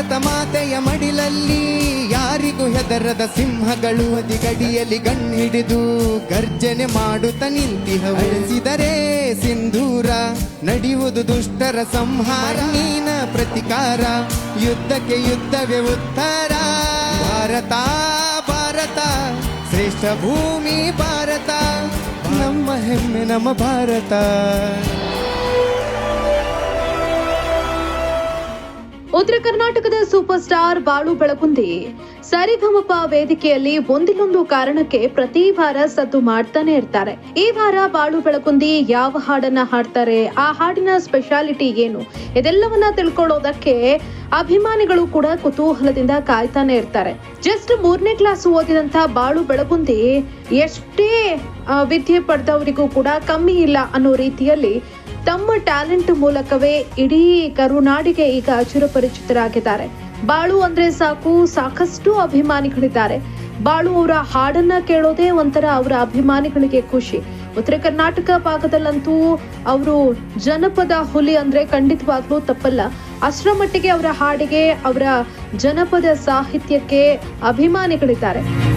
ಭಾರತ ಮಾತೆಯ ಮಡಿಲಲ್ಲಿ ಯಾರಿಗೂ ಹೆದರದ ಸಿಂಹಗಳು ಅದಿಗಡಿಯಲ್ಲಿ ಗಣ್ಣಿಡಿದು ಗರ್ಜನೆ ಮಾಡುತ್ತ ನಿಂತಿ ಹವಳಿಸಿದರೆ ಸಿಂಧೂರ ನಡೆಯುವುದು ದುಷ್ಟರ ಸಂಹಾರ. ನೀನ ಪ್ರತಿಕಾರ, ಯುದ್ಧಕ್ಕೆ ಯುದ್ಧವೇ ಉತ್ತರ. ಭಾರತ ಭಾರತ, ಶ್ರೇಷ್ಠ ಭೂಮಿ ಭಾರತ. ನಮ್ಮ ಹೆಮ್ಮೆ ನಮ್ಮ ಭಾರತ. ಉತ್ತರ ಕರ್ನಾಟಕದ ಸೂಪರ್ ಸ್ಟಾರ್ ಬಾಳು ಬೆಳಗುಂದಿ ಸರಿಗಮಪ ವೇದಿಕೆಯಲ್ಲಿ ಒಂದಿಲ್ಲೊಂದು ಕಾರಣಕ್ಕೆ ಪ್ರತಿ ವಾರ ಸದ್ದು ಮಾಡ್ತಾನೆ ಇರ್ತಾರೆ. ಈ ವಾರ ಬಾಳು ಬೆಳಕುಂದಿ ಯಾವ ಹಾಡನ್ನ ಹಾಡ್ತಾರೆ, ಆ ಹಾಡಿನ ಸ್ಪೆಷಾಲಿಟಿ ಏನು, ಇದೆಲ್ಲವನ್ನ ತಿಳ್ಕೊಳ್ಳೋದಕ್ಕೆ ಅಭಿಮಾನಿಗಳು ಕೂಡ ಕುತೂಹಲದಿಂದ ಕಾಯ್ತಾನೆ ಇರ್ತಾರೆ. ಜಸ್ಟ್ ಮೂರನೇ ಕ್ಲಾಸ್ ಓದಿದಂತ ಬಾಳು ಬೆಳಗುಂದಿ ಎಷ್ಟೇ ವಿದ್ಯೆ ಪಡೆದವರಿಗೂ ಕೂಡ ಕಮ್ಮಿ ಇಲ್ಲ ಅನ್ನೋ ರೀತಿಯಲ್ಲಿ ತಮ್ಮ ಟ್ಯಾಲೆಂಟ್ ಮೂಲಕವೇ ಇಡೀ ಕರುನಾಡಿಗೆ ಈಗ ಚಿರಪರಿಚಿತರಾಗಿದ್ದಾರೆ ಬಾಳು ಅಂದ್ರೆ ಸಾಕು, ಸಾಕಷ್ಟು ಅಭಿಮಾನಿಗಳಿದ್ದಾರೆ. ಬಾಳು ಅವರ ಹಾಡನ್ನ ಕೇಳೋದೇ ಒಂಥರ ಅವರ ಅಭಿಮಾನಿಗಳಿಗೆ ಖುಷಿ. ಉತ್ತರ ಕರ್ನಾಟಕ ಭಾಗದಲ್ಲಂತೂ ಅವರು ಜನಪದ ಹುಲಿ ಅಂದ್ರೆ ಖಂಡಿತವಾಗ್ಲೂ ತಪ್ಪಲ್ಲ. ಅಷ್ಟರ ಮಟ್ಟಿಗೆ ಅವರ ಹಾಡಿಗೆ, ಅವರ ಜನಪದ ಸಾಹಿತ್ಯಕ್ಕೆ ಅಭಿಮಾನಿಗಳಿದ್ದಾರೆ.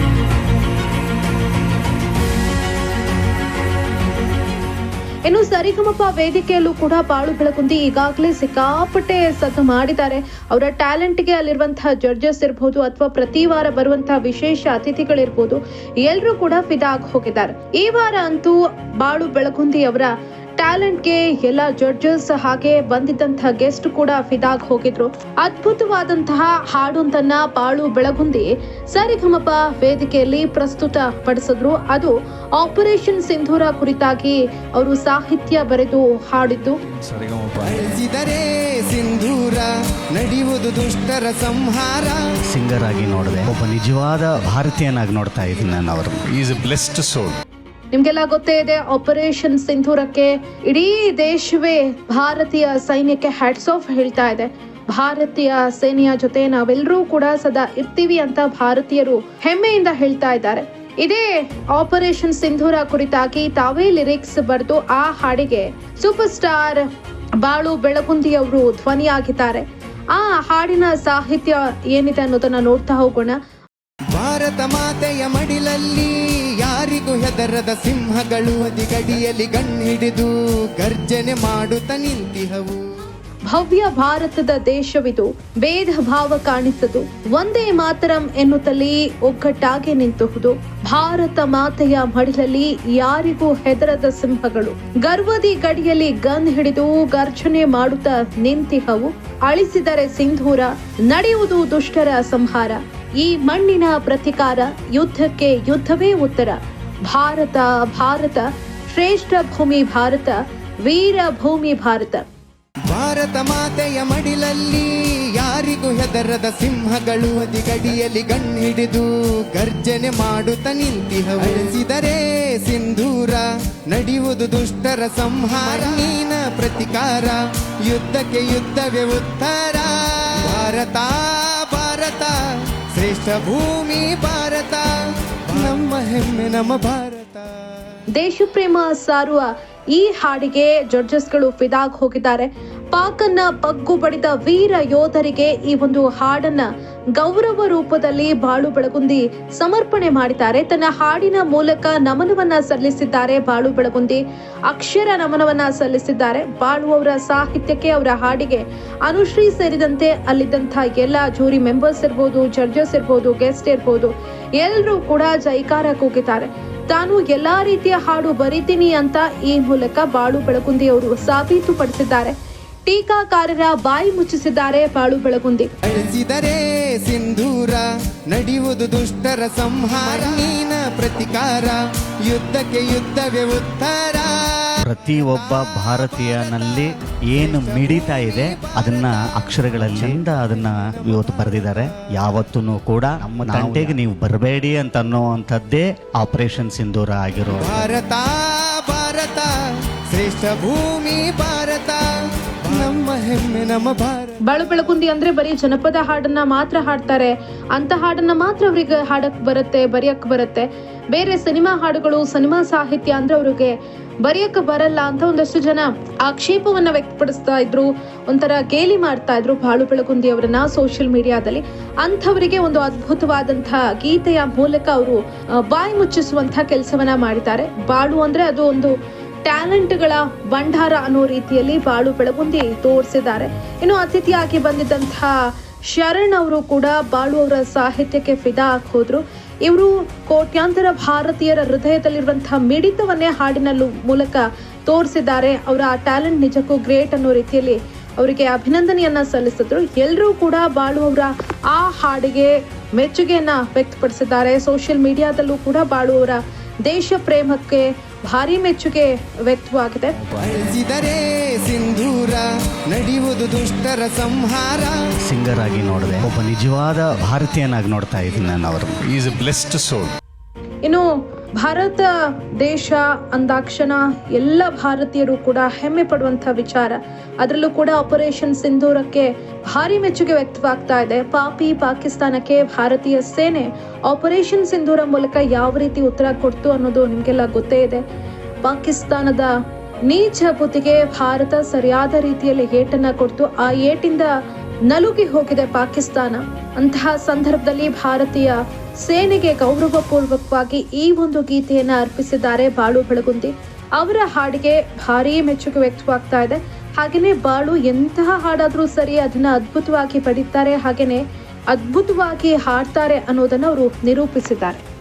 ಇನ್ನು ಸರಿಗಮಪ ವೇದಿಕೆಯಲ್ಲೂ ಕೂಡ ಬಾಳು ಬೆಳಕುಂದಿ ಈಗಾಗಲೇ ಸಿಕ್ಕಾಪಟ್ಟೆ ಸದ್ದು ಮಾಡಿದ್ದಾರೆ. ಅವರ ಟ್ಯಾಲೆಂಟ್ಗೆ ಅಲ್ಲಿರುವಂತಹ ಜಡ್ಜಸ್ ಇರ್ಬೋದು ಅಥವಾ ಪ್ರತಿ ವಾರ ಬರುವಂತಹ ವಿಶೇಷ ಅತಿಥಿಗಳಿರ್ಬೋದು ಎಲ್ಲರೂ ಕೂಡ ಫಿದಾ ಆಗಿ ಹೋಗಿದ್ದಾರೆ. ಈ ವಾರ ಅಂತೂ ಬಾಳು ಬೆಳಕುಂದಿ ಅವರ ಟ್ಯಾಲೆಂಟ್ಗೆ ಎಲ್ಲ ಜಡ್ಜಸ್ ಹಾಗೆ ಬಂದಿದ್ದಂತಹ ಗೆಸ್ಟ್ ಕೂಡ ಫಿದಾಗ್ ಹೋಗಿದ್ರು. ಅದ್ಭುತವಾದಂತಹ ಹಾಡೊಂದನ್ನ ಬಾಳು ಬೆಳಗುಂದಿ ಸರಿಗಮಪ ವೇದಿಕೆಯಲ್ಲಿ ಪ್ರಸ್ತುತ ಪಡಿಸಿದ್ರು ಅದು ಆಪರೇಷನ್ ಸಿಂಧೂರ ಕುರಿತಾಗಿ ಅವರು ಸಾಹಿತ್ಯ ಬರೆದು ಹಾಡಿದ್ದು. ಸಿಂಧೂರ ನಡೆಯುವುದು ದುಷ್ಟರ ಸಂಹಾರ. ಸಿಂಗರ್ ಆಗಿ ನೋಡಿದೆ. ಒಬ್ಬ ನಿಜವಾದ ಭಾರತೀಯನಾಗಿ ನೋಡ್ತಾ ಇದ್ದೀನಿ ನಾನು ಅವರು ಈಸ್ ಎ ಬ್ಲೆಸ್ಡ್ ಸೋಲ್ ನಿಮ್ಗೆಲ್ಲ ಗೊತ್ತೇ ಇದೆ ಆಪರೇಷನ್ ಸಿಂಧೂರಕ್ಕೆ ಇಡೀ ದೇಶವೇ ಭಾರತೀಯ ಸೈನ್ಯಕ್ಕೆ ಹ್ಯಾಟ್ಸ್ ಆಫ್ ಹೇಳ್ತಾ ಇದೆ. ಭಾರತೀಯ ಸೇನೆಯ ಜೊತೆ ನಾವೆಲ್ಲರೂ ಕೂಡ ಸದಾ ಇರ್ತೀವಿ ಅಂತ ಭಾರತೀಯರು ಹೆಮ್ಮೆಯಿಂದ ಹೇಳ್ತಾ ಇದ್ದಾರೆ. ಇದೇ ಆಪರೇಷನ್ ಸಿಂಧೂರ ಕುರಿತಾಗಿ ತಾವೇ ಲಿರಿಕ್ಸ್ ಬರೆದು ಆ ಹಾಡಿಗೆ ಸೂಪರ್ ಸ್ಟಾರ್ ಬಾಳು ಬೆಳಗುಂದಿಯವರು ಧ್ವನಿಯಾಗಿದ್ದಾರೆ. ಆ ಹಾಡಿನ ಸಾಹಿತ್ಯ ಏನಿದೆ ಅನ್ನೋದನ್ನ ನೋಡ್ತಾ ಹೋಗೋಣ. ಭಾರತ ಮಾತೆಯ ಮಡಿಲಲ್ಲಿ ಯಾರಿಗೂ ಹೆದರದ ಸಿಂಹಗಳು ಅದಿಗಡಿಯಲ್ಲಿ ಗಣ್ಣಿಡಿದು ಗರ್ಜನೆ ಮಾಡುತ್ತ ನಿಂತಿಹವು. ಭವ್ಯ ಭಾರತದ ದೇಶವಿದು, ಭೇದ ಭಾವ ಕಾಣಿಸದು. ಒಂದೇ ಮಾತರಂ ಎನ್ನುತ್ತಲೇ ಒಗ್ಗಟ್ಟಾಗಿ ನಿಂತುವುದು ಭಾರತ ಮಾತೆಯ ಮಡಿಲಲ್ಲಿ ಯಾರಿಗೂ ಹೆದರದ ಸಿಂಹಗಳು. ಗರ್ವದಿ ಗಡಿಯಲ್ಲಿ ಗನ್ ಹಿಡಿದು ಗರ್ಜನೆ ಮಾಡುತ್ತಾ ನಿಂತಿಹವು. ಅಳಿಸಿದರೆ ಸಿಂಧೂರ, ನಡೆಯುವುದು ದುಷ್ಟರ ಸಂಹಾರ. ಈ ಮಣ್ಣಿನ ಪ್ರತಿಕಾರ ಯುದ್ಧಕ್ಕೆ ಯುದ್ಧವೇ ಉತ್ತರ. ಭಾರತ ಭಾರತ, ಶ್ರೇಷ್ಠ ಭೂಮಿ ಭಾರತ, ವೀರ ಭೂಮಿ ಭಾರತ. ಭಾರತ ಮಾತೆಯ ಮಡಿಲಲ್ಲಿ ಯಾರಿಗೂ ಹೆದರದ ಸಿಂಹಗಳು ಅದಿಗಡಿಯಲ್ಲಿ ಗಣ್ಣಿಡಿದು ಗರ್ಜನೆ ಮಾಡುತ್ತ ನಿಂತಿ ಅಳಿಸಿದರೆ ಸಿಂಧೂರ ನಡೆಯುವುದು ದುಷ್ಟರ ಸಂಹಾರ ನೀನ ಪ್ರತಿಕಾರ, ಯುದ್ಧಕ್ಕೆ ಯುದ್ಧವೇ ಉತ್ತರ. ಭಾರತ ಭಾರತ, ಶ್ರೇಷ್ಠ ಭೂಮಿ ಭಾರತ. ನಮ್ಮ ಭಾರತ. ದೇಶಪ್ರೇಮ ಸಾರುವ ಈ ಹಾಡಿಗೆ ಜಡ್ಜಸ್ಗಳು ಫಿದಾಗ್ ಹೋಗಿದ್ದಾರೆ. ಪಾಕನ್ನ ಬಗ್ಗು ಬಡಿದ ವೀರ ಯೋಧರಿಗೆ ಈ ಒಂದು ಹಾಡನ್ನ ಗೌರವ ರೂಪದಲ್ಲಿ ಬಾಳು ಬೆಳಗುಂದಿ ಸಮರ್ಪಣೆ ಮಾಡಿದ್ದಾರೆ. ತನ್ನ ಹಾಡಿನ ಮೂಲಕ ನಮನವನ್ನ ಸಲ್ಲಿಸಿದ್ದಾರೆ. ಬಾಳು ಬೆಳಗುಂದಿ ಅಕ್ಷರ ನಮನವನ್ನ ಸಲ್ಲಿಸಿದ್ದಾರೆ. ಬಾಳು ಅವರ ಸಾಹಿತ್ಯಕ್ಕೆ, ಅವರ ಹಾಡಿಗೆ ಅನುಶ್ರೀ ಸೇರಿದಂತೆ ಅಲ್ಲಿದ್ದಂಥ ಎಲ್ಲ ಜೂರಿ ಮೆಂಬರ್ಸ್ ಇರ್ಬೋದು, ಜಡ್ಜಸ್ ಇರ್ಬೋದು, ಗೆಸ್ಟ್ ಇರ್ಬೋದು, ಎಲ್ಲರೂ ಕೂಡ ಜೈಕಾರ ಕೂಗಿದ್ದಾರೆ. ತಾನು ಎಲ್ಲಾ ರೀತಿಯ ಹಾಡು ಬರೀತೀನಿ ಅಂತ ಈ ಮೂಲಕ ಬಾಳು ಬೆಳಗುಂದಿ ಅವರು ಸಾಬೀತುಪಡಿಸಿದ್ದಾರೆ. ಟೀಕಾಕಾರರ ಬಾಯಿ ಮುಚ್ಚಿಸಿದ್ದಾರೆ ಪಾಳು ಬೆಳಗುಂದಿ. ಅಳಿಸಿದರೆ ಸಿಂಧೂರ ನಡೆಯುವುದು ದುಷ್ಟರ ಸಂಹಾರ. ನೀನ ಪ್ರತಿಕಾರ ಯುದ್ಧಕ್ಕೆ ಯುದ್ಧವೇ ಉತ್ತರ. ಪ್ರತಿಯೊಬ್ಬ ಭಾರತೀಯನಲ್ಲಿ ಏನು ಮಿಡಿತಾ ಇದೆ ಅದನ್ನ ಅಕ್ಷರಗಳಲ್ಲಿ ಚಂದ ಅದನ್ನ ಇವತ್ತು ಬರೆದಿದ್ದಾರೆ. ಯಾವತ್ತೂ ಕೂಡ ನಮ್ಮ ತಂಟೆಗೆ ನೀವು ಬರಬೇಡಿ ಅಂತ ಅನ್ನೋವಂಥದ್ದೇ ಆಪರೇಷನ್ ಸಿಂಧೂರ ಆಗಿರೋ ಭಾರತ ಭಾರತ ಶ್ರೇಷ್ಠ ಭೂಮಿ ಭಾರತ. ನಮ್ಮ ಹೆಮ್ಮೆ, ನಮ್ಮ ಭಾರತ ಬಾಳು ಬೆಳಗುಂದಿ ಅಂದ್ರೆ ಬರೀ ಜನಪದ ಹಾಡನ್ನ ಮಾತ್ರ ಹಾಡ್ತಾರೆ. ಅಂತ ಹಾಡನ್ನ ಮಾತ್ರ ಅವ್ರಿಗೆ ಹಾಡಕ್ ಬರುತ್ತೆ, ಬರೆಯಕ್ ಬರುತ್ತೆ. ಬೇರೆ ಸಿನಿಮಾ ಹಾಡುಗಳು, ಸಿನಿಮಾ ಸಾಹಿತ್ಯ ಅಂದ್ರೆ ಅವ್ರಿಗೆ ಬರೆಯಕ್ ಬರಲ್ಲ ಅಂತ ಒಂದಷ್ಟು ಜನ ಆಕ್ಷೇಪವನ್ನ ವ್ಯಕ್ತಪಡಿಸ್ತಾ ಇದ್ರು. ಒಂಥರ ಗೇಲಿ ಮಾಡ್ತಾ ಇದ್ರು ಬಾಳು ಬೆಳಗುಂದಿ ಅವರನ್ನ ಸೋಷಿಯಲ್ ಮೀಡಿಯಾದಲ್ಲಿ ಅಂಥವರಿಗೆ ಒಂದು ಅದ್ಭುತವಾದಂತಹ ಗೀತೆಯ ಮೂಲಕ ಅವರು ಬಾಯಿ ಮುಚ್ಚಿಸುವಂತಹ ಕೆಲಸವನ್ನ ಮಾಡಿದ್ದಾರೆ. ಬಾಳು ಅಂದ್ರೆ ಅದು ಒಂದು ಟ್ಯಾಲೆಂಟ್ಗಳ ಭಂಡಾರ ಅನ್ನೋ ರೀತಿಯಲ್ಲಿ ಬಾಳು ಬೆಳಗುಂದಿ ತೋರಿಸಿದ್ದಾರೆ. ಇನ್ನು ಅತಿಥಿಯಾಗಿ ಬಂದಿದ್ದಂತಹ ಶರಣ್ ಅವರು ಕೂಡ ಬಾಳು ಅವರ ಸಾಹಿತ್ಯಕ್ಕೆ ಫಿದಾ ಹೋದ್ರು ಇವರು ಕೋಟ್ಯಾಂತರ ಭಾರತೀಯರ ಹೃದಯದಲ್ಲಿರುವಂತಹ ಮಿಡಿತವನ್ನೇ ಹಾಡಿನ ಮೂಲಕ ತೋರಿಸಿದ್ದಾರೆ. ಅವರ ಟ್ಯಾಲೆಂಟ್ ನಿಜಕ್ಕೂ ಗ್ರೇಟ್ ಅನ್ನೋ ರೀತಿಯಲ್ಲಿ ಅವರಿಗೆ ಅಭಿನಂದನೆಯನ್ನ ಸಲ್ಲಿಸಿದ್ರು. ಎಲ್ಲರೂ ಕೂಡ ಬಾಳು ಅವರ ಆ ಹಾಡಿಗೆ ಮೆಚ್ಚುಗೆಯನ್ನ ವ್ಯಕ್ತಪಡಿಸಿದ್ದಾರೆ. ಸೋಷಿಯಲ್ ಮೀಡಿಯಾದಲ್ಲೂ ಕೂಡ ಬಾಳು ಅವರ ದೇಶ ಪ್ರೇಮಕ್ಕೆ ಭಾರಿ ಮೆಚ್ಚುಗೆ ವ್ಯಕ್ತವಾಗಿದೆ. ಬಯಸಿದರೆ ಸಿಂಧೂರ ನಡೆಯುವುದು ದುಷ್ಟರ ಸಂಹಾರ. ಸಿಂಗರ್ ಆಗಿ ನೋಡಿದೆ ಒಬ್ಬ ನಿಜವಾದ ಭಾರತೀಯನಾಗಿ ನೋಡ್ತಾ ಇದ್ದೀನಿ ನಾನು ಅವರು is a blessed soul Bharat, ದೇಶ, ಅಂದಾಕ್ಷಣ, ಎಲ್ಲ ಭಾರತೀಯರು ಕೂಡ ಹೆಮ್ಮೆ ಪಡುವಂತ ವಿಚಾರ. ಅದರಲ್ಲೂ ಕೂಡ ಆಪರೇಷನ್ ಸಿಂಧೂರಕ್ಕೆ ಭಾರಿ ಮೆಚ್ಚುಗೆ ವ್ಯಕ್ತವಾಗ್ತಾ ಇದೆ. ಪಾಪಿ ಪಾಕಿಸ್ತಾನಕ್ಕೆ ಭಾರತೀಯ ಸೇನೆ ಆಪರೇಷನ್ ಸಿಂಧೂರ ಮೂಲಕ ಯಾವ ರೀತಿ ಉತ್ತರ ಕೊಡ್ತು ಅನ್ನೋದು ನಿಮಗೆಲ್ಲ ಗೊತ್ತೇ ಇದೆ. ಪಾಕಿಸ್ತಾನದ ನೀಚ ಬುದ್ಧಿಗೆ ಭಾರತ ಸರಿಯಾದ ರೀತಿಯಲ್ಲಿ ಏಟನ್ನ ಕೊಡ್ತು. ಆ ಏಟಿಂದ ನಲುಗಿ ಹೋಗಿದೆ ಪಾಕಿಸ್ತಾನ. ಅಂತಹ ಸಂದರ್ಭದಲ್ಲಿ ಭಾರತೀಯ ಸೇನೆಗೆ ಗೌರವಪೂರ್ವಕವಾಗಿ ಈ ಒಂದು ಗೀತೆಯನ್ನ ಅರ್ಪಿಸಿದ್ದಾರೆ ಬಾಳು ಬೆಳಗುಂದಿ. ಅವರ ಹಾಡಿಗೆ ಭಾರಿ ಮೆಚ್ಚುಗೆ ವ್ಯಕ್ತವಾಗ್ತಾ ಇದೆ. ಹಾಗೇನೆ ಬಾಳು ಎಂತಹ ಹಾಡಾದ್ರೂ ಸರಿ ಅದನ್ನ ಅದ್ಭುತವಾಗಿ ಪಡಿತಾರೆ, ಹಾಗೇನೆ ಅದ್ಭುತವಾಗಿ ಹಾಡ್ತಾರೆ ಅನ್ನೋದನ್ನ ಅವರು ನಿರೂಪಿಸಿದ್ದಾರೆ.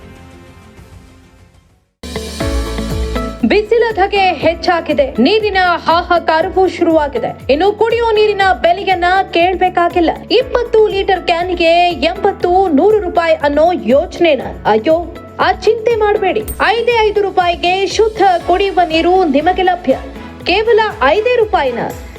ಬಿಸಿಲ ಧಗೆ ಹೆಚ್ಚಾಗಿದೆ. ನೀರಿನ ಹಾಹಾಕಾರವು ಶುರುವಾಗಿದೆ. ಇನ್ನು ಕುಡಿಯುವ ನೀರಿನ ಬೆಲೆಯನ್ನ ಕೇಳಬೇಕಾಗಿಲ್ಲ. ಇಪ್ಪತ್ತು ಲೀಟರ್ ಕ್ಯಾನ್ಗೆ ಎಂಬತ್ತು ನೂರು ರೂಪಾಯಿ ಅನ್ನೋ ಯೋಚನೆನ ಅಯ್ಯೋ, ಆ ಚಿಂತೆ ಮಾಡಬೇಡಿ. ಐದೇ ಐದು ರೂಪಾಯಿಗೆ ಶುದ್ಧ ಕುಡಿಯುವ ನೀರು ನಿಮಗೆ ಲಭ್ಯ. ಕೇವಲ ಐದೇ ರೂಪಾಯಿನ